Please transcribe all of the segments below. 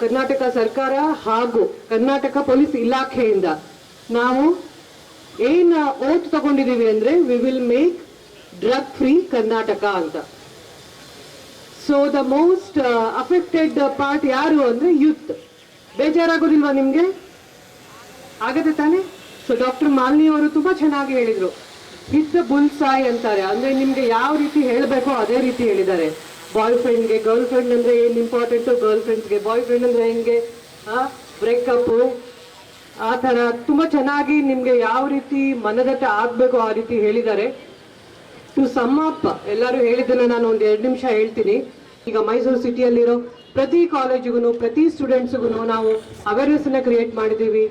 ಕರ್ನಾಟಕ ಸರ್ಕಾರ ಹಾಗೂ ಕರ್ನಾಟಕ ಪೊಲೀಸ್ ಇಲಾಖೆಯಿಂದ ನಾವು ಏನು ಓಟ್ ತಗೊಂಡಿದ್ದೀವಿ ಅಂದ್ರೆ we will make drug free Karnataka ಅಂತ. So the most affected part ಯಾರು ಅಂದ್ರೆ ಯೂತ್ ಬೇಜಾರಾಗೋದಿಲ್ವಾ ನಿಮ್ಗೆ? ಆಗತ್ತೆ ತಾನೆ? ಸೊ ಡಾಕ್ಟರ್ ಮಾಲ್ನಿ ಅವರು ತುಂಬಾ ಚೆನ್ನಾಗಿ ಹೇಳಿದ್ರು. ಹಿಟ್ ದ ಬುಲ್ ಸಾಯ್ ಅಂತಾರೆ. ಅಂದ್ರೆ ನಿಮ್ಗೆ ಯಾವ ರೀತಿ ಹೇಳಬೇಕೋ ಅದೇ ರೀತಿ ಹೇಳಿದ್ದಾರೆ. ಬಾಯ್ ಫ್ರೆಂಡ್ಗೆ ಗರ್ಲ್ ಫ್ರೆಂಡ್ ಅಂದ್ರೆ ಏನ್ ಇಂಪಾರ್ಟೆಂಟ್ ಗರ್ಲ್ ಫ್ರೆಂಡ್ಸ್ಗೆ ಬಾಯ್ ಫ್ರೆಂಡ್ ಅಂದ್ರೆ ಹೆಂಗೆ? ಬ್ರೇಕಪ್ಪು ಆ ಥರ ತುಂಬ ಚೆನ್ನಾಗಿ ನಿಮಗೆ ಯಾವ ರೀತಿ ಮನದಟ್ಟ ಆಗಬೇಕು ಆ ರೀತಿ ಹೇಳಿದ್ದಾರೆ. ಟು ಸಮ್ ಅಪ್ ಎಲ್ಲರೂ ಹೇಳಿದ್ದನ್ನು ನಾನು ಒಂದು ಎರಡು ನಿಮಿಷ ಹೇಳ್ತೀನಿ. ಈಗ ಮೈಸೂರು ಸಿಟಿಯಲ್ಲಿರೋ ಪ್ರತಿ ಕಾಲೇಜಿಗೂ ಪ್ರತಿ ಸ್ಟೂಡೆಂಟ್ಸ್ಗೂ ನಾವು ಅವೇರ್ನೆಸ್ ಅನ್ನ ಕ್ರಿಯೇಟ್ ಮಾಡಿದ್ದೀವಿ.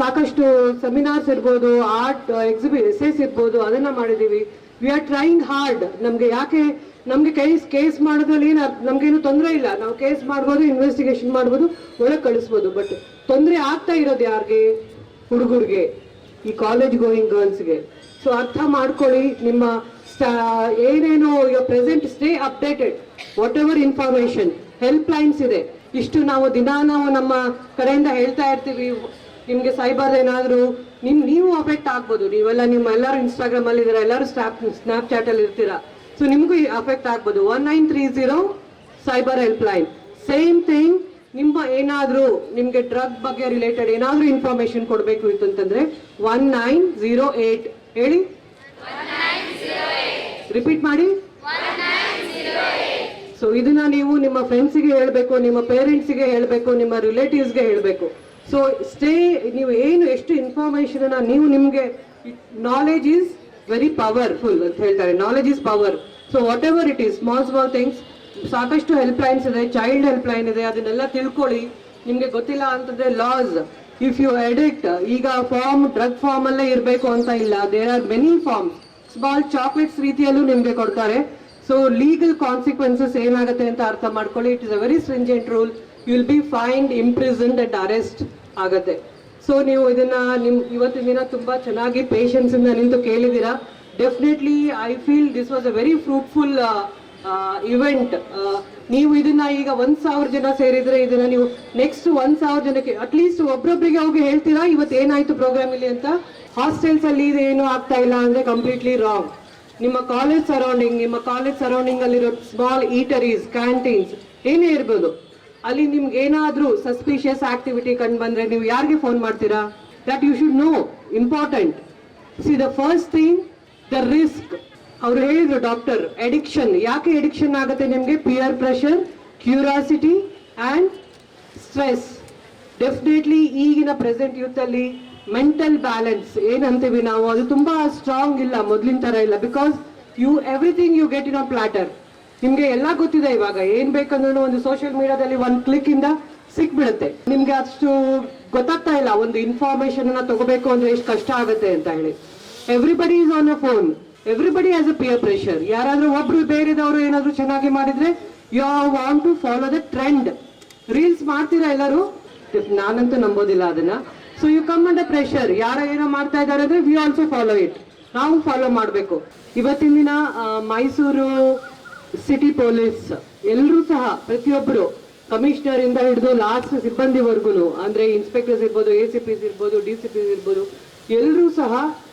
ಸಾಕಷ್ಟು ಸೆಮಿನಾರ್ಸ್ ಇರ್ಬೋದು ಆರ್ಟ್ ಎಕ್ಸಿಬಿ ಎಸೆಸ್ ಇರ್ಬೋದು, ಅದನ್ನು ಮಾಡಿದ್ದೀವಿ. ವಿ ಆರ್ ಟ್ರೈಂಗ್ ಹಾರ್ಡ್ ನಮಗೆ ಯಾಕೆ ನಮ್ಗೆ ಕೇಸ್ ಕೇಸ್ ಮಾಡೋದ್ರಲ್ಲಿ ಏನು ನಮ್ಗೇನು ತೊಂದರೆ ಇಲ್ಲ. ನಾವು ಕೇಸ್ ಮಾಡ್ಬೋದು ಇನ್ವೆಸ್ಟಿಗೇಷನ್ ಮಾಡ್ಬೋದು, ಒಳಗೆ ಕಳಿಸ್ಬೋದು. ಬಟ್ ತೊಂದರೆ ಆಗ್ತಾ ಇರೋದು ಯಾರಿಗೆ? ಹುಡುಗರಿಗೆ. ಈ ಕಾಲೇಜ್ ಗೋಯಿಂಗ್ ಗರ್ಲ್ಸ್ಗೆ ಸೊ ಅರ್ಥ ಮಾಡ್ಕೊಳ್ಳಿ, ನಿಮ್ಮ ಏನೇನೋ ಈಗ present stay updated whatever information help lines ಇದೆ. ಇಷ್ಟು ನಾವು ದಿನ ನಾವು ನಮ್ಮ ಕಡೆಯಿಂದ ಹೇಳ್ತಾ ಇರ್ತೀವಿ. ನಿಮ್ಗೆ ಸೈಬರ್ ಏನಾದರೂ ನಿಮ್ ನೀವು ಅಫೆಕ್ಟ್ ಆಗ್ಬೋದು. ನೀವೆಲ್ಲ ನಿಮ್ಮ ಎಲ್ಲರೂ ಇನ್ಸ್ಟಾಗ್ರಾಮಲ್ಲಿ ಇದ್ದೀರಾ ಎಲ್ಲರೂ ಸ್ನ್ಯಾಪ್ ಸ್ನ್ಯಾಪ್ಚಾಟಲ್ಲಿ ಇರ್ತೀರಾ ಸೊ ನಿಮಗೂ ಅಫೆಕ್ಟ್ ಆಗ್ಬೋದು. One nine three zero cyber help line same thing ನಿಮ್ಮ ಏನಾದರೂ ನಿಮಗೆ ಡ್ರಗ್ ಬಗ್ಗೆ ರಿಲೇಟೆಡ್ ಏನಾದರೂ ಇನ್ಫಾರ್ಮೇಶನ್ ಕೊಡಬೇಕು ಇತ್ತು ಅಂತಂದರೆ ಒನ್ ನೈನ್ ಝೀರೋ ಏಟ್ ಹೇಳಿ? ರಿಪೀಟ್ ಮಾಡಿ. ಸೊ ಇದನ್ನ ನೀವು ನಿಮ್ಮ ಫ್ರೆಂಡ್ಸಿಗೆ ಹೇಳಬೇಕು, ನಿಮ್ಮ ಪೇರೆಂಟ್ಸಿಗೆ ಹೇಳಬೇಕು, ನಿಮ್ಮ ರಿಲೇಟಿವ್ಸ್ಗೆ ಹೇಳಬೇಕು. ಸೊ ಸ್ಟೇ ನೀವು ಏನು ಎಷ್ಟು ಇನ್ಫಾರ್ಮೇಶನ್ ನೀವು ನಿಮಗೆ ನಾಲೆಜ್ ಈಸ್ ವೆರಿ ಪವರ್ಫುಲ್ ಅಂತ ಹೇಳ್ತಾರೆ. Knowledge is power so whatever it is small small things ಸಾಕಷ್ಟು ಹೆಲ್ಪ್ ಲೈನ್ಸ್ ಇದೆ ಚೈಲ್ಡ್ ಹೆಲ್ಪ್ ಲೈನ್ ಇದೆ, ಅದನ್ನೆಲ್ಲ ತಿಳ್ಕೊಳ್ಳಿ. ನಿಮಗೆ ಗೊತ್ತಿಲ್ಲ ಅಂತಂದ್ರೆ ಲಾಸ್ ಇಫ್ ಯು ಎಡಿಕ್ಟ್ ಈಗ ಫಾರ್ಮ್ ಡ್ರಗ್ ಫಾರ್ಮ್ ಅಲ್ಲೇ ಇರಬೇಕು ಅಂತ ಇಲ್ಲ. There are many form small chocolates ರೀತಿಯಲ್ಲೂ ನಿಮಗೆ ಕೊಡ್ತಾರೆ. ಸೊ ಲೀಗಲ್ ಕಾನ್ಸಿಕ್ವೆನ್ಸಸ್ ಏನಾಗುತ್ತೆ ಅಂತ ಅರ್ಥ ಮಾಡ್ಕೊಳ್ಳಿ. It is a very stringent rule you will be fined imprisoned and arrest ಆಗತ್ತೆ. ಸೊ ನೀವು ಇದನ್ನ ನಿಮ್ ಇವತ್ತಿನ ದಿನ ತುಂಬಾ ಚೆನ್ನಾಗಿ ಪೇಷನ್ಸ್ ಇಂದ ನಿಂತು ಕೇಳಿದ್ದೀರಾ definitely I feel this was a very fruitful event ನೀವು ಇದನ್ನ ಈಗ ಒಂದ್ ಸಾವಿರ ಜನ ಸೇರಿದ್ರೆ ಇದನ್ನ ನೀವು ನೆಕ್ಸ್ಟ್ ಒಂದ್ ಸಾವಿರ ಜನಕ್ಕೆ ಅಟ್ಲೀಸ್ಟ್ ಒಬ್ರೊಬ್ರಿಗೆ ಹೋಗಿ ಹೇಳ್ತೀರಾ? ಇವತ್ತು ಏನಾಯ್ತು ಪ್ರೋಗ್ರಾಮ್ ಇಲ್ಲಿ ಅಂತ? ಹಾಸ್ಟೆಲ್ಸ್ ಅಲ್ಲಿ ಇದು ಏನು ಆಗ್ತಾ ಇಲ್ಲ ಅಂದ್ರೆ ಕಂಪ್ಲೀಟ್ಲಿ ರಾಂಗ್ ನಿಮ್ಮ ಕಾಲೇಜ್ ಸರೌಂಡಿಂಗ್ ನಿಮ್ಮ ಕಾಲೇಜ್ ಸರೌಂಡಿಂಗ್ ಅಲ್ಲಿರೋ ಸ್ಮಾಲ್ ಈಟರೀಸ್ ಕ್ಯಾಂಟೀನ್ಸ್ ಏನೇ ಇರ್ಬೋದು. ಅಲ್ಲಿ ನಿಮ್ಗೆ ಏನಾದ್ರೂ ಸಸ್ಪಿಷಿಯಸ್ ಆಕ್ಟಿವಿಟಿ ಕಂಡು ಬಂದ್ರೆ ನೀವು ಯಾರಿಗೆ ಫೋನ್ ಮಾಡ್ತೀರಾ? That you should know important see the first thing the risk ಅವ್ರು ಹೇಳಿದ್ರು ಡಾಕ್ಟರ್ ಎಡಿಕ್ಷನ್ ಯಾಕೆ ಎಡಿಕ್ಷನ್ ಆಗುತ್ತೆ ನಿಮ್ಗೆ? Peer pressure curiosity and stress definitely ಈಗಿನ ಪ್ರೆಸೆಂಟ್ ಯೂತ್ ಅಲ್ಲಿ ಮೆಂಟಲ್ ಬ್ಯಾಲೆನ್ಸ್ ಏನಂತೀವಿ ನಾವು? ಅದು ತುಂಬಾ ಸ್ಟ್ರಾಂಗ್ ಇಲ್ಲ ಮೊದಲಿನ ತರ ಇಲ್ಲ because you everything you get in a platter ನಿಮ್ಗೆ ಎಲ್ಲ ಗೊತ್ತಿದೆ ಇವಾಗ. ಏನ್ ಬೇಕಂದ್ರೂ ಒಂದು ಸೋಷಿಯಲ್ ಮೀಡಿಯಾದಲ್ಲಿ ಒಂದ್ ಕ್ಲಿಕ್ ಇಂದ ಸಿಕ್ಬಿಡುತ್ತೆ. ನಿಮ್ಗೆ ಅಷ್ಟು ಗೊತ್ತಾಗ್ತಾ ಇಲ್ಲ. ಒಂದು ಇನ್ಫಾರ್ಮೇಶನ್ ಅನ್ನ ತಗೋಬೇಕು ಅಂದ್ರೆ ಎಷ್ಟು ಕಷ್ಟ ಆಗುತ್ತೆ ಅಂತ ಹೇಳಿ. Everybody is on a phone everybody as a peer pressure ಯಾರಾದ್ರೂ ಒಬ್ರು ಬೇರೆದವರು ಏನಾದ್ರು ಚೆನ್ನಾಗಿ ಮಾಡಿದ್ರೆ you want to follow the trend reels ಮಾಡ್ತೀರಾ ಎಲ್ಲರೂ? ನಾನಂತೂ ನಂಬೋದಿಲ್ಲ ಅದನ್ನ. So you come under pressure ಯಾರ ಏನೋ ಮಾಡ್ತಾ ಇದ್ದಾರೆ ಅಂದ್ರೆ ವಿ ಆಲ್ಸೋ ಫಾಲೋ ಇಟ್ ನಾವು ಫಾಲೋ ಮಾಡಬೇಕು. ಇವತ್ತಿನ ದಿನ ಮೈಸೂರು ಸಿಟಿ ಪೊಲೀಸ್ ಎಲ್ಲರೂ ಸಹ ಪ್ರತಿಯೊಬ್ಬರು ಕಮಿಷನರ್ ಇಂದ ಹಿಡಿದು ಲಾಸ್ಟ್ ಸಿಬ್ಬಂದಿವರೆಗೂ ಅಂದ್ರೆ ಇನ್ಸ್ಪೆಕ್ಟರ್ಸ್ ಇರ್ಬೋದು ಎ ಸಿ ಪಿಸ್ ಇರ್ಬೋದು ಡಿ ಸಿ ಪಿಸ್ ಇರ್ಬೋದು ಎಲ್ಲರೂ ಸಹ